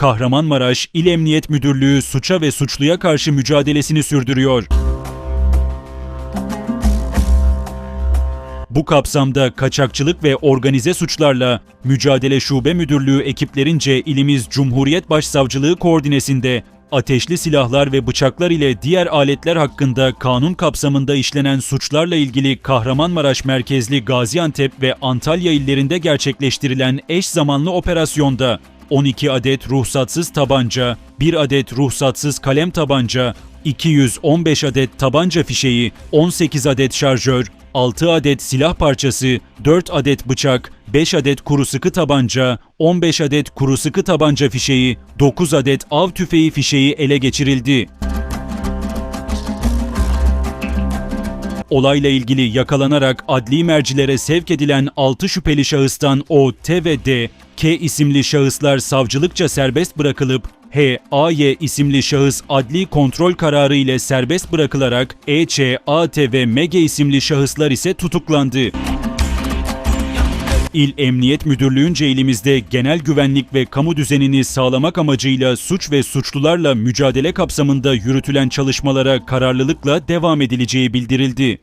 Kahramanmaraş İl Emniyet Müdürlüğü suça ve suçluya karşı mücadelesini sürdürüyor. Bu kapsamda kaçakçılık ve organize suçlarla Mücadele Şube Müdürlüğü ekiplerince ilimiz Cumhuriyet Başsavcılığı koordinesinde ateşli silahlar ve bıçaklar ile diğer aletler hakkında kanun kapsamında işlenen suçlarla ilgili Kahramanmaraş merkezli Gaziantep ve Antalya illerinde gerçekleştirilen eş zamanlı operasyonda 12 adet ruhsatsız tabanca, 1 adet ruhsatsız kalem tabanca, 215 adet tabanca fişeği, 18 adet şarjör, 6 adet silah parçası, 4 adet bıçak, 5 adet kuru sıkı tabanca, 15 adet kuru sıkı tabanca fişeği, 9 adet av tüfeği fişeği ele geçirildi. Olayla ilgili yakalanarak adli mercilere sevk edilen 6 şüpheli şahıstan O, T ve D, K isimli şahıslar savcılıkça serbest bırakılıp H, A, Y isimli şahıs adli kontrol kararı ile serbest bırakılarak E, Ç, A, T ve M, G isimli şahıslar ise tutuklandı. İl Emniyet Müdürlüğü'nce ilimizde genel güvenlik ve kamu düzenini sağlamak amacıyla suç ve suçlularla mücadele kapsamında yürütülen çalışmalara kararlılıkla devam edileceği bildirildi.